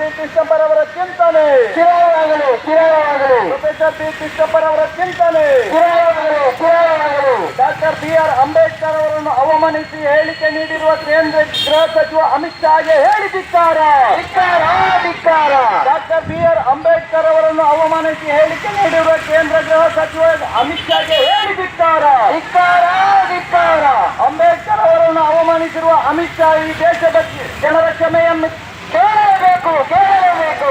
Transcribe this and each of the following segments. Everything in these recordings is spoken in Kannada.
ಬಿ ಕೃಷ್ಣಪ್ಪರ್ ಅವರ ಚಿಂತನೆ. ಕಿರಾಯವಾಗಲಿ ಕಿರಾಯವಾಗಲಿ. ಪ್ರೊಫೆಸರ್ ಬಿ ಕೃಷ್ಣಪ್ಪರ ಅವರ ಚಿಂತನೆ. ಕಿರಾಯವಾಗಲಿ ಕಿರಾಯವಾಗಲಿ. ಡಾಕ್ಟರ್ ಬಿ ಆರ್ ಅಂಬೇಡ್ಕರ್ ಅವರನ್ನು ಅವಮಾನಿಸಿ ಹೇಳಿಕೆ ನೀಡಿರುವ ಕೇಂದ್ರ ಗೃಹ ಸಚಿವ ಅಮಿತ್ ಶಾಗೆ ಹೇಳಿದಿದ್ದಾರ ಡಾಕ್ಟರ್ ಬಿ ಆರ್ ಅಂಬೇಡ್ಕರ್ ಅವರನ್ನು ಅವಮಾನಿಸಿ ಹೇಳಿಕೆ ನೀಡಿರುವ ಕೇಂದ್ರ ಗೃಹ ಸಚಿವ ಅಮಿತ್ ಶಾಗೆ ಧಿಕ್ಕಾರ. ಅಂಬೇಡ್ಕರ್ ಅವರನ್ನು ಅವಮಾನಿಸಿರುವ ಅಮಿತ್ ಶಾ ಈ ದೇಶದ ಜನರ ಕ್ಷಮೆಯನ್ನು ಕೇಳಲೇಬೇಕು ಕೇಳಲೇಬೇಕು.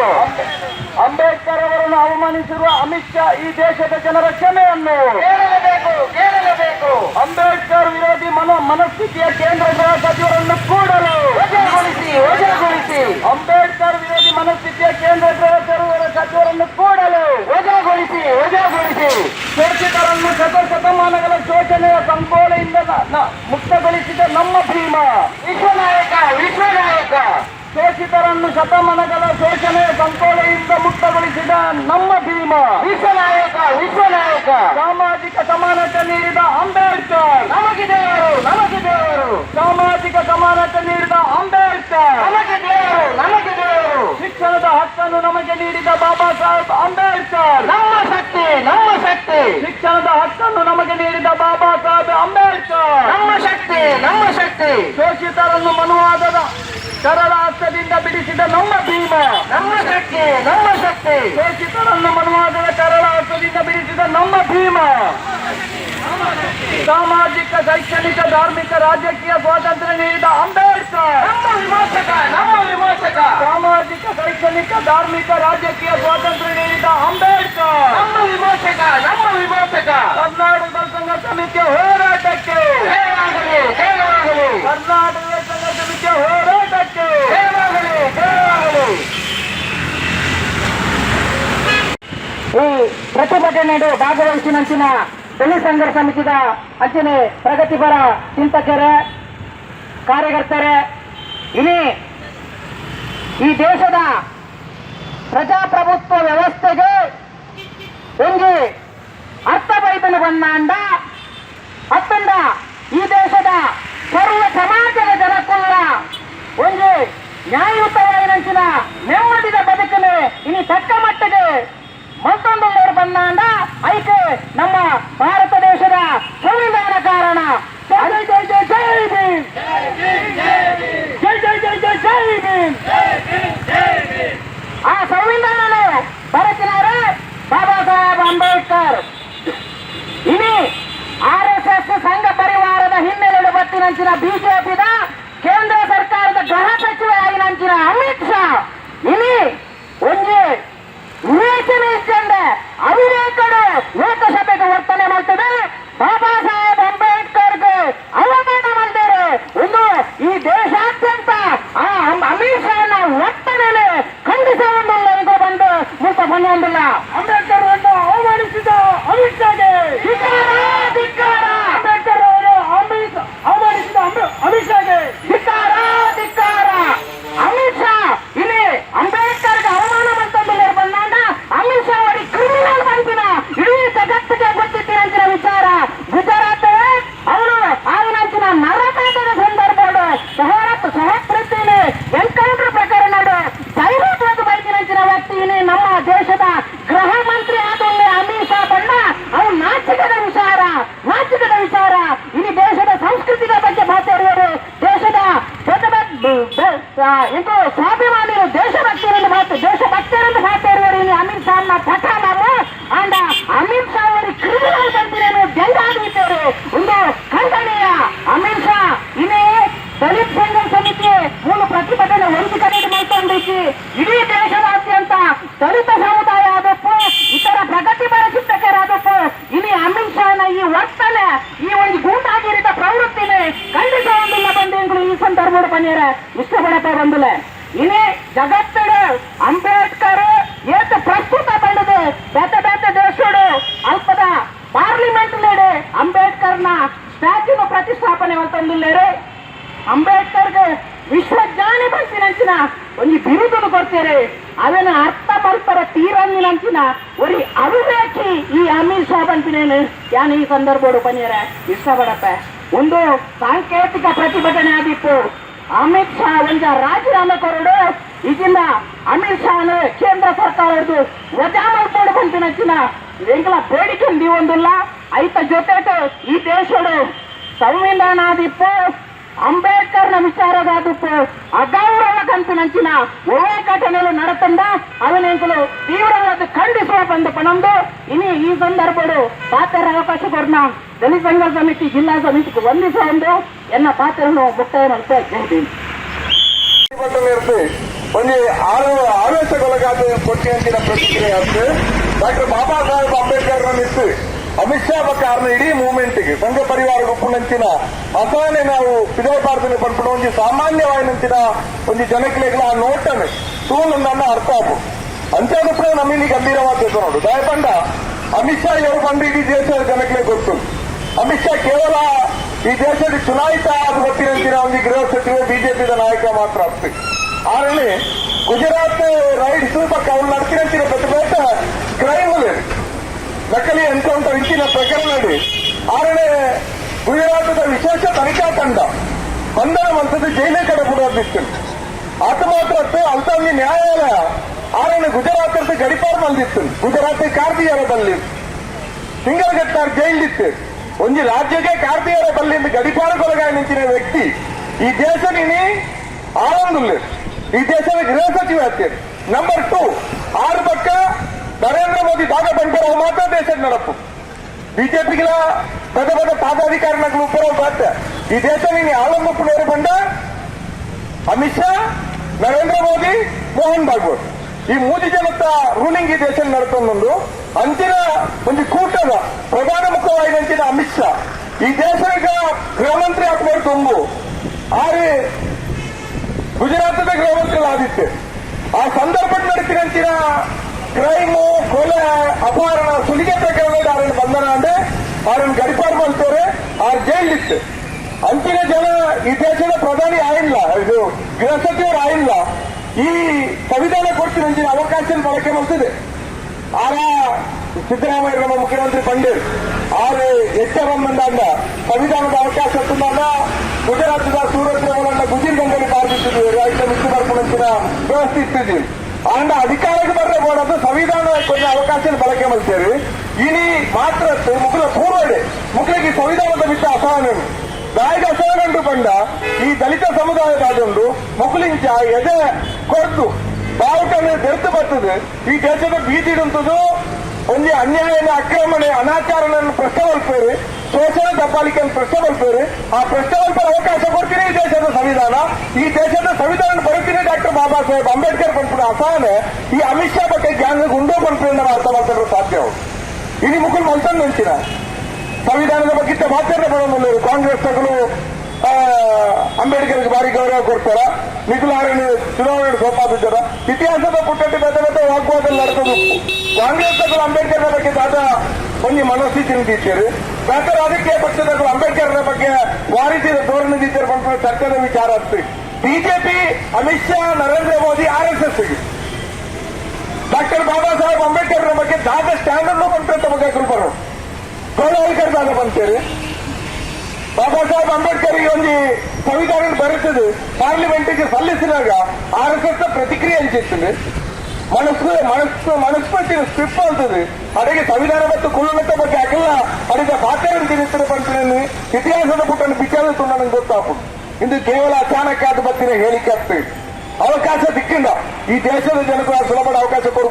ಅಂಬೇಡ್ಕರ್ ಅವರನ್ನು ಅವಮಾನಿಸಿರುವ ಅಮಿತ್ ಶಾ ಈ ದೇಶದ ಜನರ ಕ್ಷಮೆಯನ್ನು. ಕೇಳಲೇಬೇಕು ಕೇಳಲೇಬೇಕು. ಅಂಬೇಡ್ಕರ್ ವಿರೋಧಿ ಮನೋ ಮನಸ್ಥಿತಿಯ ಕೇಂದ್ರ ಗೃಹ ಸಚಿವರನ್ನು ಕೂಡಲು ವಜಾಗೊಳಿಸಿ ವಜಾಗೊಳಿಸಿ. ಅಂಬೇಡ್ಕರ್ ವಿರೋಧಿ ಮನಸ್ಥಿತಿಯ ಕೇಂದ್ರ ಗೃಹ ಸಚಿವರ ಸಚಿವರನ್ನು ಕೂಡಲು ವಜಾಗೊಳಿಸಿ ವಜಾಗೊಳಿಸಿ. ಶೋಷಿತರನ್ನು ಶತ ಶತಮಾನಗಳ ಶೋಷಣೆಯ ಸಂಕೋಲೆಯಿಂದ ಮುಕ್ತಗೊಳಿಸಿದ ನಮ್ಮ ಭೀಮ ವಿಶ್ವನಾಯಕ ವಿಶ್ವನಾಯಕ ಶೋಷಿತರನ್ನು ಶತಮಾನಗಳ ಶೋಷಣೆ ಸಂಕೋಲೆಯಿಂದ ಮುಕ್ತಗೊಳಿಸಿದ ನಮ್ಮ ಭೀಮ ವಿಶ್ವನಾಯಕ ವಿಶ್ವನಾಯಕ. ಸಾಮಾಜಿಕ ಸಮಾನತೆ ನೀಡಿದ ಅಂಬೇಡ್ಕರ್. ನಮಗೆ ದೇವರು ನಮಗೆ ದೇವರು. ಸಾಮಾಜಿಕ ಸಮಾನತೆ ನೀಡಿದ ಅಂಬೇಡ್ಕರ್. ನಮಗೆ ದೇವರು ನಮಗೆ ದೇವರು. ಶಿಕ್ಷಣದ ಹಕ್ಕನ್ನು ನಮಗೆ ನೀಡಿದ ಬಾಬಾ ಸಾಹೇಬ್ ಅಂಬೇಡ್ಕರ್. ನಮ್ಮ ಶಕ್ತಿ ನಮ್ಮ ಶಕ್ತಿ. ಶಿಕ್ಷಣದ ಹಕ್ಕನ್ನು ನಮಗೆ ನೀಡಿದ ಬಾಬಾ ಸಾಹೇಬ್ ಅಂಬೇಡ್ಕರ್. ನಮ್ಮ ಶಕ್ತಿ ನಮ್ಮ ಶಕ್ತಿ. ಶೋಷಿತರನ್ನು ಮನುವಾದದ ಕರಳ ಹಸ್ತದಿಂದ ಬಿಡಿಸಿದ ನಮ್ಮ ಭೀಮ. ನಮ್ಮ ಶಕ್ತಿ ನಮ್ಮ ಶಕ್ತಿ. ಶೋಷಿತರನ್ನು ಮನುವಾದದ ಕರಳ ಹಸ್ತದಿಂದ ಬಿಡಿಸಿದ ನಮ್ಮ ಭೀಮ. ಸಾಮಾಜಿಕ ಶೈಕ್ಷಣಿಕ ಧಾರ್ಮಿಕ ರಾಜಕೀಯ ಸ್ವಾತಂತ್ರ್ಯ ನೀಡಿದ ಅಂಬೇಡ್ಕರ್. ನಮ್ಮ ವಿಮೋಚಕ ನಮ್ಮ ವಿಮೋಚಕ. ಸಾಮಾಜಿಕ ಶೈಕ್ಷಣಿಕ ಧಾರ್ಮಿಕ ರಾಜಕೀಯ ಸ್ವಾತಂತ್ರ್ಯ ನೀಡಿದ ಅಂಬೇಡ್ಕರ್ ನಮ್ಮ ವಿಮೋಚಕ ನಮ್ಮ ವಿಮೋಚಕ ಕರ್ನಾಟಕ ಸಂಘ ಸಮಿತಿಯ ಹೋರಾಟಕ್ಕೆ ಜಯವಾಗಲಿ ಜಯವಾಗಲಿ ಕರ್ನಾಟಕ ಸಂಘ ಸಮಿತಿಯ ಹೋರಾಟಕ್ಕೆ ಜಯವಾಗಲಿ ಜಯವಾಗಲಿ ಈ ಪ್ರತಿಭಟನೆಯು ಭಾಗವಹಿಸಿನಂಚಿನ ಬೆಳೆ ಸಂಘರ್ಷ ಸಮಿತಿದ ಅಂಚನೆ ಪ್ರಗತಿಪರ ಚಿಂತಕರ, ಕಾರ್ಯಕರ್ತರೇ ಇನಿ ಈ ದೇಶದ ಪ್ರಜಾಪ್ರಭುತ್ವ ವ್ಯವಸ್ಥೆಗೆ ಒಂದು ಬಂದ ಅಂದ ಅತ್ತಂದ ಈ ದೇಶದ ಸರ್ವ ಸಮಾಜದ ಜನಕ್ಕೂ ಒಂದು ನ್ಯಾಯಯುತವಾಗಿನ ನೆಮ್ಮದಿದ ಬದುಕನ್ನು ಇನಿ ತಕ್ಕ ಮಟ್ಟಿಗೆ ಬಿಜೆಪಿದ ಕೇಂದ್ರ ಸರ್ಕಾರದ ಗೃಹ ಸಚಿವ ಆಗಿನಂಚಿನ ಅಮಿತ್ ಶಾ. ಇಲ್ಲಿ ಒಂದು ವಿವೇಚನೆ ಇದ್ದಂಡೆ ಅವಿವೇಕಡು ಲೋಕಸಭೆಗೆ ವರ್ತನೆ ಮಾಡ್ತದೆ. ಬಾಬಾ ಸಾಹೇಬ್ ಅಂಬೇಡ್ಕರ್ಗೆ ಅವಮಾನ ಮಾಡಿದ್ದಾರೆ. ಒಂದು ಈ ದೇಶಾದ್ಯಂತ ಆ ಅಮ್- ಅಮಿತ್ ಶಾನ ವರ್ತನೆ ಖಂಡಿಸಲ್ಲ ಎಂದು ಬಂದು ಮುಖ ಬಂದಿಲ್ಲ. ಅಂಬೇಡ್ಕರ್ ಅವಮಾನಿಸಿದ ಅಮಿತ್ ಶಾಗೆ ಧಿಕ್ಕಾರ, ಧಿಕ್ಕಾರ, ಅಂಬೇಡ್ಕರ್ ಅವರು ಅಮಿತ್ ಅವಮಾನಿಸಿದ ಅಂಬೆ- ಅಮಿತ್ ಶಾಗೆ ಧಿಕ್ಕಾರ, ಧಿಕ್ಕಾರ. ಅಮಿತ್ ಶಾ ಇಲ್ಲಿ ಅಂಬೇಡ್ಕರ್ಗೆ ಅವಮಾನ ಮಾಡ್ತಂದಿಲ್ಲ ಬಂದಾಂಡ ಅಮಿತ್ ಶಾ ಅವರಿಗೆ ಕ್ರಿಮಿನಲ್ ಬಂದಿನ ಇಡೀ ಜಗತ್ತಿಗೆ ಗೊತ್ತಿತ್ತಿನಂಚಿನ ವಿಚಾರ ಗುಜರಾತ್ ಅವರು ಆಗಿನಂಚಿನ ನರಮೇಧದ ಸಂದರ್ಭ ಸಹರತ್ ಸಹಪ್ರತಿನಿ ಎನ್ಕೌಂಟರ್ ಪ್ರಕರಣ ಧೈರ್ಯವಾಗಿ ಬೈಕಿನಂಚಿನ ವ್ಯಕ್ತಿ ಇಲ್ಲಿ ನಮ್ಮ ದೇಶದ ಗೃಹ ಮಂತ್ರಿ ಆದಲ್ಲಿ ಅಮಿತ್ ಶಾ ಬಣ್ಣ ಅವು ನಾಚಿಕದ ವಿಚಾರ ನಾಚಿಕದ ವಿಚಾರ ಇಲ್ಲಿ ದೇಶದ ಸಂಸ್ಕೃತಿಯ ಬಗ್ಗೆ ಮಾತಾಡುವರು ದೇಶದ ದೊಡ್ಡ ಇಂದು ಸ್ವಾಭಿಮಾನಿಗಳು ದೇಶಭಕ್ತರನ್ನು ಮಾತು ದೇಶಭಕ್ತರನ್ನು ಮಾತಾಡುವರು ಇಲ್ಲಿ ಅಮಿತ್ ಶಾ ಪಠಾಣರು ಅಂಡ ಅಮಿತ್ ಶಾ ಅವರು ಕ್ರಿಮಿನಲ್ ಬಂದಿರೇನು ಜಂಗಾಡಿದ್ದಾರೆ ಒಂದು ಖಂಡನೀಯ ಅಮಿತ್ ಶಾ ಇನ್ನೇ ದಲಿತ ಸಂಘರ್ಷ ಸಮಿತಿ ಮೂಲ ಪ್ರತಿಭಟನೆ ಒಂದು ಕಡೆ ಮಾಡ್ಕೊಂಡಿಸಿ ಇಡೀ ದೇಶದಾದ್ಯಂತ ದಲಿತ ಸಮುದಾಯ ಆದಪ್ಪು ಇತರ ಪ್ರಗತಿಪರ ಚಿಂತಕರಾದಪ್ಪು ಇಲ್ಲಿ ಅಮಿತ್ ಶಾನ ಈ ವರ್ತನೆ ಈ ಒಂದು ಗೂಂಡಾಗಿರಿದ ಪ್ರವೃತ್ತಿನೇ ಖಂಡಿಸುವುದಿಲ್ಲ ಬಂದೇಂಗಳು ಈ ಸಂದರ್ಭ ಇಷ್ಟ ಇಷ್ಟಪಡಪ್ಪ ಬಂದಿಲ್ಲ ಜಗತ್ತಡ ಅಂಬೇಡ್ಕರ್ ಏತ ಪ್ರಸ್ತುತ ಬಂದದೆ ಬೇತ ಬೇತ ದೇಶಡು ಅಲ್ಪದ ಪಾರ್ಲಿಮೆಂಟ್ ಲೇಡೆ ಅಂಬೇಡ್ಕರ್ನ ಸ್ಟ್ಯಾಚ್ಯೂನ ಪ್ರತಿಷ್ಠಾಪನೆ ಅಂತಂದಿಲ್ಲೇರೆ ಅಂಬೇಡ್ಕರ್ಗೆ ವಿಶ್ವಜ್ಞಾನಿ ಬಂತಿನಂಚಿನ ಒಂದು ಬಿರುದನ್ನು ಕೊಡ್ತಾರೆ. ಅದನ್ನ ಅರ್ಥ ಬರ್ತಾರ ತೀರಂದಿನಂಚಿನ ಒರಿ ಅವಿವೇಕಿ ಈ ಅಮಿತ್ ಶಾ ಬಂತಿನೇನು ಯಾನ್ ಈ ಸಂದರ್ಭ ಪನೀರ ಇಷ್ಟಪಡಪ್ಪ. ಒಂದು ಸಾಂಕೇತಿಕ ಪ್ರತಿಭಟನೆ ಆದಿತ್ತು ಅಮಿತ್ ಶಾ ಒಂದ ರಾಜೀನಾಮೆ ಕೊರಡು ಈಗಿನ ಅಮಿತ್ ಶಾನು ಕೇಂದ್ರ ಸರ್ಕಾರದ್ದು ವಜಾ ಮಾಡ್ಕೊಂಡು ಬಂತಿನಚ್ಚಿನ ಎಂಕಲ ಬೇಡಿಕೆ ನೀವೊಂದಿಲ್ಲ ಐತ ಜೊತೆಗೆ ಈ ದೇಶಡು ಸಂವಿಧಾನಾದಿಪ್ಪು ಅಂಬೇಡ್ಕರ್ನ ವಿಚಾರದಾದಿಪ್ಪು ಅಗೌರವ ಕಂತಿನಂಚಿನ ಒಳ್ಳೆ ಘಟನೆಗಳು ನಡತಂದ ಅವನೆಂಕಲು ತೀವ್ರವಾದ ಖಂಡಿಸುವ ಬಂದ ಪಣಂದು ಇನಿ ಈ ಸಂದರ್ಭಡು ಪಾತ್ರ ಅವಕಾಶ ಕೊಡ್ನ ದಲಿತ ಸಂಘ ಸಮಿತಿ ಜಿಲ್ಲಾ ಸಮಿತಿಗೆ ವಂದಿಸುವ ಒಂದು ಎನ್ನ ಪಾತ್ರವನ್ನು ಮುಕ್ತಾಯ ಮಾಡ್ತಾ ಜೈ ಪ್ರತಿಭಟನೆ ಒಂದು ಆರೋ ಆವೇಶಗೊಳಗಾದ ಕೊಟ್ಟಿಯಂತಿನ ಪ್ರತಿಕ್ರಿಯೆ ಅಂತ ಡಾಕ್ಟರ್ ಬಾಬಾ ಸಾಹೇಬ್ ಅಂಬೇಡ್ಕರ್ ನಿಂತು ಅಮಿತ್ ಶಾ ಕಾರಣ ಇಡೀ ಮೂವ್ಮೆಂಟ್ಗೆ ಸಂಘ ಪರಿವಾರ ಗುಂಪಿನಂಚಿನ ಅಸಾನೆ ನಾವು ಪಿದೋಪಾರ್ದನೆ ಪಡ್ಕೊಂಡು ಒಂದು ಸಾಮಾನ್ಯವಾಯಿನಂಚಿನ ಒಂದು ಜನಕ್ಲೆಗಳ ಆ ನೋಟನ್ನು ನನ್ನ ಅರ್ಥ ಆಗು ನಮಗೆ ನಮ್ಮಲ್ಲಿ ಗಂಭೀರವಾದ ನೋಡು. ದಯಪಂಡ ಅಮಿತ್ ಶಾ ಯಾವ ಬಂದು ಇಡೀ ದೇಶದ ಜನಕ್ಕೆ ಗೊತ್ತು? ಅಮಿತ್ ಶಾ ಕೇವಲ ಈ ದೇಶದ ಚುನಾಯಿತ ಆದ ಗೊತ್ತಿರಂತಿನ ಒಂದು ಗೃಹ ಸಚಿವ, ಬಿಜೆಪಿದ ನಾಯಕ ಮಾತ್ರ ಆಗ್ತದೆ ಆರನೇ, ಗುಜರಾತ್ ರೈಡ್ ಪಕ್ಕ ಅವ್ರು ನಡ್ತಿರಂತಿನ ಪ್ರತಿಭಟ ಕ್ರೈಮ್ ನಕಲಿ ಎನ್ಕೌಂಟರ್ ಇಂಚಿನ ಪ್ರಕರಣ ಆರನೇ ಗುಜರಾತದ ವಿಶೇಷ ತನಿಖಾ ತಂಡ ಬಂಧನ ಮಂತದ ಜೈಲೇ ಕಡೆ ಬಿಡೋದಿತ್ತು ಆತ ಮಾತ್ರ ಅಲ್ತಾಂಗಿ ನ್ಯಾಯಾಲಯ ಆರನೇ ಗುಜರಾತ್ ಗಡಿಪಾರ್ ಬಂದಿತ್ತು ಗುಜರಾತ್ ಕಾರ್ದಿಯಾರ ಬಲ್ಲಿ ಸಿಂಗಲ್ ಗಟ್ಟಾರ್ ಜೈಲಿತ್ತು ಒಂದು ರಾಜ್ಯಕ್ಕೆ ಕಾರ್ತಿಯರ ಬಲ್ಲಿಂದ ಗಡಿಪಾರಗೊಳಗಾಗಿ ನಿಂತಿನ ವ್ಯಕ್ತಿ ಈ ದೇಶದಿನಿ ಆಳೊಂದುಲ್ಲೆ ಈ ದೇಶದ ಗೃಹ ಸಚಿವ ಆಗ್ತೇನೆ ನಂಬರ್ ಟೂ ಆರು ಪಕ್ಕ ನರೇಂದ್ರ ಮೋದಿ ಭಾಗ ಬಂದಿರೋ ಮಾತ್ರ ದೇಶದ ನಡಪು. ಬಿಜೆಪಿಗಳ ಪದ ಪದ ಪಾದಾಧಿಕಾರಿಗಳು ಉಪರ ಮಾತ್ರ ಈ ದೇಶದಿನಿ ಆಳಂಬಪ್ಪನವರು ಬಂದ? ಅಮಿತ್ ಶಾ, ನರೇಂದ್ರ ಮೋದಿ, ಮೋಹನ್ ಭಾಗವತ್. ಈ ಮೂರು ಜನತ ರೂಲಿಂಗ್ ಈ ದೇಶ ನಡ್ಕೊಂಡೊಂದು ಅಂಚಿನ ಒಂದು ಕೂಟದ ಪ್ರಧಾನ ಮುಖವಾಯಿನಂಚಿನ ಅಮಿತ್ ಶಾ. ಈ ದೇಶ ಗೃಹ ಮಂತ್ರಿ ಹಾಕ್ಬೋದು ತುಂಬು. ಆದ್ರೆ ಗುಜರಾತದ ಆದಿತ್ತು ಆ ಸಂದರ್ಭ ನಡೀತಿನಂಚಿನ ಕ್ರೈಮು ಸುಲಿಗೆ ಪ್ರಕರಣದ ಅವರನ್ನು ಬಂಧನ ಅಂದ್ರೆ ಅವರನ್ನು ಗಡಿಪಾರು ಮಾಡ್ತಾರೆ ಆ ಜೈಲಿತ್ತು. ಅಂತಿನ ಜನ ದೇಶದ ಪ್ರಧಾನಿ ಆಗಿಲ್ಲ, ಇದು ಗೃಹ ಸಚಿವರು ಆಗಿಲ್ಲ. ಈ ಸಂವಿಧಾನ ಕೊಡ್ತೀನಿ ಅವಕಾಶ ಬಳಕೆ ಮಾಡ್ತಿದೆ. ಆರ ಸಿದ್ದರಾಮಯ್ಯ ನಮ್ಮ ಮುಖ್ಯಮಂತ್ರಿ ಪಂಡಿತ್ ಆರು ಎಚ್ಚರ ಬಂದಾಗ ಸಂವಿಧಾನದ ಅವಕಾಶ ತುಂದಾಗ ಸೂರತ್ ಅವರನ್ನ ಗುಜಿರ್ ಗಂಗಲಿ ಪಾರ್ದಿಟ್ಟಿದ್ವಿ ರೈತ ಮುಖ್ಯಮಂತ್ರಿ ವ್ಯವಸ್ಥೆ ಇಟ್ಟಿದ್ದೀವಿ. ಆಂಡ ಅಧಿಕಾರಕ್ಕೆ ಬರ್ರೆ ಬೋಡದು ಸಂವಿಧಾನ ಕೊನೆ ಅವಕಾಶ ಬಳಕೆ ಮಾಡ್ತೇವೆ ಇನಿ ಮಾತ್ರ ಮುಖದ ಪೂರ್ವಡೆ ಮುಖಲಿಗೆ ಸಂವಿಧಾನದ ಬಿಟ್ಟ ಅಸಹನೆ ದಾಯಕ ಅಸಹನಂಟು ಬಂದ ಈ ದಲಿತ ಸಮುದಾಯದಾದೊಂದು ಮುಖಲಿಂಚ ಎದೆ ಕೊಡ್ತು ಬಾವುಟನ್ನು ತೆರೆದು ಬರ್ತದೆ. ಈ ದೇಶದ ಬೀದಿಡುಂತದು ಒಂದು ಅನ್ಯಾಯನ ಅಕ್ರಮಣೆ ಪ್ರಶ್ನೆ ಪ್ರಶ್ನವಲ್ಪೇರಿ ಶೋಷಣ ಪ್ರಶ್ನೆ ಬರ್ತೀರಿ ಆ ಪ್ರಶ್ನವಲ್ಪರ ಅವಕಾಶ ಕೊಡ್ತೀನಿ ಈ ದೇಶದ ಸಂವಿಧಾನ. ಈ ದೇಶದ ಸಂವಿಧಾನ ಬರುತ್ತೀನಿ ಡಾಕ್ಟರ್ ಬಾಬಾ ಸಾಹೇಬ್. ಅಂಬೇಡ್ಕರ್ ಪಂಪಿನ ಅಸಹನೆ. ಈ ಅಮಿತ್ ಶಾ ಬಗ್ಗೆ ಜ್ಞಾನ ಗುಂಡೋ ಪಂಪಿನಿಂದ ಅರ್ಥ ಮಾಡ್ತಾರೆ ಸಾಧ್ಯ ಇಡೀ ಮುಖಲ್ ಮಲ್ತನ್ ನೆಂಚಿನ ಸಂವಿಧಾನದ ಬಗ್ಗೆ ಮಾತಾಡ ಬರೋದಿಲ್ಲ ಕಾಂಗ್ರೆಸ್ ತಗಲು ಅಂಬೇಡ್ಕರ್ಗೆ ಭಾರಿ ಗೌರವ ಕೊಡ್ತಾರ? ಮಿಗುಲಾರನ್ನು ಚುನಾವಣೆ ಸೋಪಾದಿದ್ದಾರ ಇತಿಹಾಸದ ಪುಟ್ಟಟ್ಟಿ ಬೆದ ಬೆದ ವಾಗ್ವಾದ ನಡೆಸೋದು ಕಾಂಗ್ರೆಸ್ ತಗಲು ಅಂಬೇಡ್ಕರ್ ಬಗ್ಗೆ ದಾದ ಒಂದು ಮನಸ್ಥಿತಿ ನಿಂತಿದ್ದಾರೆ ಬೇರೆ ರಾಜಕೀಯ ಪಕ್ಷದಗಳು ಅಂಬೇಡ್ಕರ್ ಬಗ್ಗೆ ವಾರಿಸಿದ ಧೋರಣೆ ನಿಂತಿದ್ದಾರೆ ಬಂದ ಚರ್ಚೆದ ವಿಚಾರ ಆಗ್ತದೆ BJP Amit Shah Narendra Modi R S S doctor Baba Saheb Ambedkar ಬಗ್ಗೆ ದಾದ ಸ್ಟ್ಯಾಂಡರ್ಡ್ ಬಂತ ಬಗ್ಗೆ ಬರೋದು ಗೌರವಿಕರ್ ದಾದ ಬಂತೇರಿ ಬಾಬಾ ಸಾಹೇಬ್ ಅಂಬೇಡ್ಕರ್ಗೆ ಒಂದು ಸಂವಿಧಾನ ಬರುತ್ತದೆ ಪಾರ್ಲಿಮೆಂಟ್ಗೆ ಸಲ್ಲಿಸಿದಾಗ ಆರ್ ಎಸ್ ಎಸ್ ಪ್ರತಿಕ್ರಿಯೆ ಹಂಚಿರ್ತದೆ ಮನಸ್ಸು ಮನಸ್ಸು ಮನಸ್ಪತಿನ ಸ್ಟ್ರಿಪ್ ಆಗ್ತದೆ ಸಂವಿಧಾನ ಮತ್ತು ಕುಲನತ ಬಗ್ಗೆ ಅಗಲ್ಲ ಅದಕ್ಕೆ ಬಾಕರನ್ನು ತಿಳಿಸಿದ ಬಂತೀನಿ ಇತಿಹಾಸದ ಪುಟ್ಟನ್ನು ವಿಚಾರ ನನಗೆ ಗೊತ್ತಾಗು ಇಂದು ಕೇವಲ ಅಚಾನಕ್ಕಾದ ಬತ್ತಿನ ಹೇಳಿಕೆ ಆಗ್ತದೆ ಅವಕಾಶ ದಿಕ್ಕಿಂದ ಈ ದೇಶದ ಜನರು ಸುಲಭದ ಅವಕಾಶ ಕೊಡು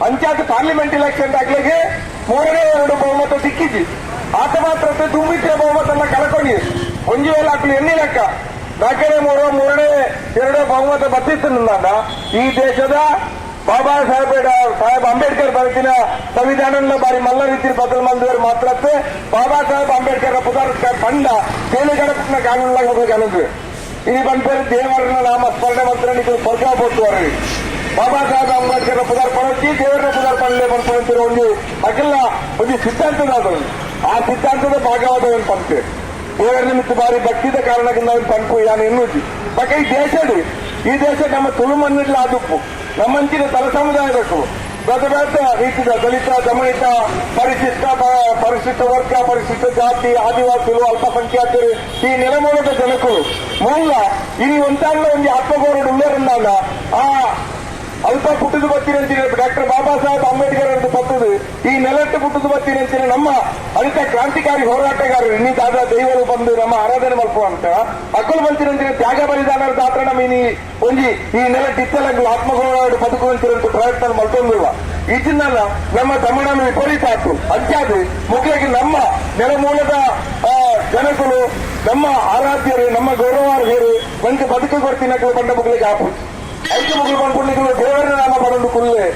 ಪಂಚಾಯತ್ ಪಾರ್ಲಿಮೆಂಟ್ ಇಲೆಕ್ಷನ್ ಆಗ್ಲಿಕ್ಕೆ ಮೂರನೇ ಎರಡು ಬಹುಮತ ಸಿಕ್ಕಿದ್ವಿ ಆತ ಮಾತ್ರ ತುಂಬಿಟ್ಟಿರೋ ಬಹುಮತನ್ನ ಕಳ್ಕೊಂಡಿ. ಒಂದು ವೇಳೆ ಹಾಕಲು ಎಣ್ಣೆ ಲೆಕ್ಕ. ನಾಲ್ಕನೇ ಮೂರು, ಮೂರನೇ ಎರಡು ಬಹುಮತ ಬತ್ತಿತ್ತು ನನ್ನ ಈ ದೇಶದ ಬಾಬಾ ಸಾಹೇಬ್ ಸಾಹೇಬ್ ಅಂಬೇಡ್ಕರ್ ಬರೆದಿನ ಸಂವಿಧಾನ ಬಾರಿ ಮಲ್ಲ ರೀತಿ ಬದಲು ಮಂದಿರು ಮಾತ್ರ ಬಾಬಾ ಸಾಹೇಬ್ ಅಂಬೇಡ್ಕರ್ ಪುದಾರ ತಂಡ ಕೇಳಿ ಗಣಪನ ಕಾನೂನು ಹೋಗಿ ಇಲ್ಲಿ ಬಂದ್ಮೇಲೆ ದೇವರನ್ನ ನಾಮ ಸ್ಮರಣೆ ಮಂತ್ರ ನೀವು ಸ್ವರ್ಗ ಹೋಗ್ತಾರೆ ಬಾಬಾ ಸಾಹೇಬ್ ಅಂಬೇಡ್ಕರ್ ಪುದಾರ್ ದೇವರ ಪಡಲೆ ಬಂದ್ಕೊಂತಿರೋ ಒಂದು ಅಗಲ್ಲ ಒಂದು ಸಿದ್ಧಾಂತದ ಆ ಸಿದ್ಧಾಂತದ ಭಾಗವಾದ ಒಂದು ಪಂಕ್ತಿ. ದೇವರ ನಿಮಿತ್ತ ಬಾರಿ ಭಕ್ತಿದ ಕಾರಣದಿಂದ ನಾವು ಪಂಪು ಯಾನು ಎನ್ನುವುದು. ಬಟ್ ಈ ದೇಶದ ಈ ದೇಶ ನಮ್ಮ ತುಳುಮನ್ನಿಲ್ಲ ಆದುಪ್ಪು ನಮ್ಮಂಚಿನ ತಲ ಸಮುದಾಯಬೇಕು ಬೇರೆ ಬೇರೆ ರೀತಿಯ ದಲಿತ ದಮನಿತ ಪರಿಶಿಷ್ಟ ಪರಿಶಿಷ್ಟ ವರ್ಗ, ಪರಿಶಿಷ್ಟ ಜಾತಿ ಆದಿವಾಸಿಗಳು ಅಲ್ಪಸಂಖ್ಯಾತರು ಈ ನೆಲಮೂಲದ ಜನಕರು ಮೂಲ ಇಲ್ಲಿ ಒಂದಾಗ್ಲ ಒಂದು ಆತ್ಮಗೌರವ ಉಳ್ಳೇರಂದಾಗ ಆ ಅಲ್ಪ ಬತ್ತಿ ಬತ್ತಿನಂಚಿನ ಡಾಕ್ಟರ್ ಬಾಬಾ ಸಾಹೇಬ್ ಅಂಬೇಡ್ಕರ್ ಅಂತ ಪತ್ತದು ಈ ನೆಲಟ್ಟು ಪುಟ್ಟದು ಬತ್ತಿನಂಚಿನ ನಮ್ಮ ಅಂತ ಕ್ರಾಂತಿಕಾರಿ ಹೋರಾಟಗಾರರು. ಇನ್ನಿದಾದ ದೈವರು ಬಂದು ನಮ್ಮ ಆರಾಧನೆ ಮಲ್ಪುವಂತ ಅಕ್ಕಲು ಬಂತಿನಂಚಿನ ತ್ಯಾಗ ಬಲಿದಾನದ ದಾತ್ರ ನಮ್ಮ ಈ ಒಂಜಿ ಈ ನೆಲ ಇತ್ತಲಂಗ್ ಆತ್ಮಗೌರವ ಬದುಕುವಂತಿರಂತ ಪ್ರಯತ್ನ ಮಲ್ಕೊಂಡಿರುವ ಇದನ್ನೆಲ್ಲ ನಮ್ಮ ತಮಿಳನ್ನು ವಿಪರೀತ ಆಯ್ತು ಅಂಚಾದು ಮುಖ್ಯವಾಗಿ ನಮ್ಮ ನೆಲಮೂಲದ ಜನಗಳು ನಮ್ಮ ಆರಾಧ್ಯರು, ನಮ್ಮ ಗೌರವಾರ್ಹರು ಮಂచి ಬದುಕು ಕೊಡ್ತೀನಿ ಬಂಡ ಮಕ್ಕಳಿಗೆ ಆಪು ಐದು ಮಕ್ಕಳು ಬಂದ್ಕೊಂಡಿದ್ದು ದೇವರ ನಾಮ ಕುಲ್ಲೆ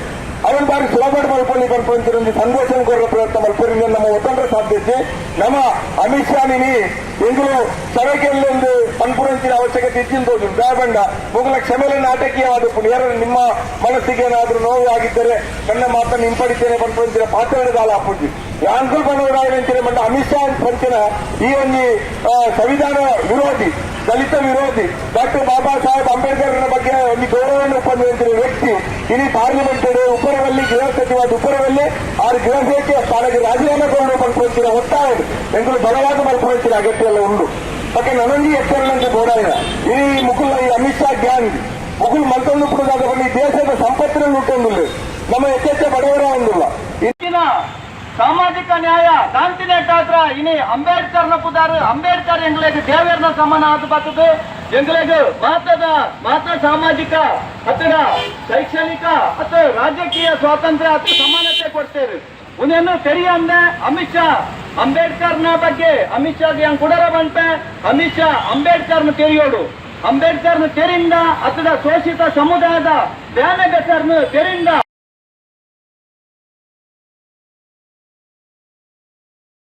ಅವನ್ ಬಾರಿ ಸುಲಭ ಮಲ್ಪಲ್ಲಿ ಬಂದ್ಕೊಂತಿರೋ ಸಂದೇಶ ಕೊಡುವ ಪ್ರಯತ್ನ ಮಲ್ಪರಿಂದ ನಮ್ಮ ಒತ್ತಂಡ ಸಾಧ್ಯತೆ. ನಮ್ಮ ಅಮಿತ್ ಶಾ ನಿನಿ ಎಂಗಳು ಒಂದು ಪನ್ಪುರಂಚಿನ ಅವಶ್ಯಕತೆ ಇದ್ದಿಂದೋದು ದಯಬಂಡ ಮುಗಲ ಕ್ಷಮೆಲೆ ನಾಟಕೀಯವಾದ ಪುಣ್ಯರ ನಿಮ್ಮ ಮನಸ್ಸಿಗೆ ಏನಾದರೂ ನೋವು ಆಗಿದ್ದರೆ ನನ್ನ ಮಾತನ್ನು ಹಿಂಪಡಿತೇನೆ ಪನ್ಪುರಂಚಿನ ಪಾತ್ರದ ಕಾಲ ಹಾಪುಜಿ ಯಾಂಕಲ್ ಬನವರಾಯಂತಿನ ಮಂಡ ಅಮಿತ್ ಶಾ ಪಂಚನ ಈ ಒಂದು ಸಂವಿಧಾನ ವಿರೋಧಿ ದಲಿತ ವಿರೋಧಿ ಡಾಕ್ಟರ್ ಬಾಬಾ ಸಾಹೇಬ್ ಅಂಬೇಡ್ಕರ್ ಬಗ್ಗೆ ಒಂದು ಗೌರವವನ್ನು ಪಡೆಯುವಂತಿರುವ ವ್ಯಕ್ತಿ ಇಡೀ ಪಾರ್ಲಿಮೆಂಟ್ ಉಪರದಲ್ಲಿ ಗೃಹ ಸಚಿವಾದ ಉಪರದಲ್ಲಿ ಆರು ಗೃಹ ಸಚಿವ ಸ್ಥಾನಕ್ಕೆ ರಾಜೀನಾಮೆ ಕೊಡಲು ಪಂಪಂಚಿನ ಒತ್ತಾಯ ಎಂಗಳು ಬಲವಾದ ಮಲ್ಕೊಳ್ತೀರ? ಅಗತ್ಯ ಎಲ್ಲ ಉಂಟು. ಮತ್ತೆ ನನಂಜಿ ಎಚ್ಚರಣೆ ಗೌರವ ಇಡೀ ಮುಕುಲ್, ಈ ಅಮಿತ್ ಶಾ ಗ್ಯಾಂಗ್ ಮುಕುಲ್ ಮಂತೊಂದು ಕೊಡೋದಾದ ಈ ದೇಶದ ಸಂಪತ್ತಿನಲ್ಲಿ ಉಂಟೊಂದಿಲ್ಲ ನಮ್ಮ ಎಚ್ಚೆಚ್ಚ ಬಡವರ ಒಂದಿಲ್ಲ. ಇಂದಿನ ಸಾಮಾಜಿಕ ನ್ಯಾಯ ಶಾಂತಿ ನೆಟ್ಟಾದ್ರ ಇನಿ ಅಂಬೇಡ್ಕರ್ನ ಪುದಾರು, ಅಂಬೇಡ್ಕರ್ ಎಂಗ್ಲೆಗ್ ದೇವೇರ್ನ ಸಮಾನ ಆದ ಬಾತದು ಎಂಗ್ಲೆಗ್ ಮಾತದ ಮಾತ ಸಾಮಾಜಿಕ ಅಥವಾ ಶೈಕ್ಷಣಿಕ ಅಥವಾ ರಾಜಕೀಯ ಸ್ವಾತಂತ್ರ್ಯ ಅಥವಾ ಸಮಾನತೆ ಕೊಡ್ತೇವೆ. ಉನೇನು ತೆರಿ ಅಂದೆ ಅಮಿತ್ ಶಾ, ಅಂಬೇಡ್ಕರ್ನ ಬಗ್ಗೆ ಅಮಿತ್ ಶಾಗೆ ಹೆಂಗ್ ಕುಡರ ಬಂತೆ? ಅಮಿತ್ ಶಾ ಅಂಬೇಡ್ಕರ್ನ ತೆರೆಯೋಡು. ಅಂಬೇಡ್ಕರ್ನ ತೆರಿಂದ ಅಥವಾ ಶೋಷಿತ ಸಮುದಾಯದ ಧ್ಯಾನಗತರ್ನ ತೆರಿಂದ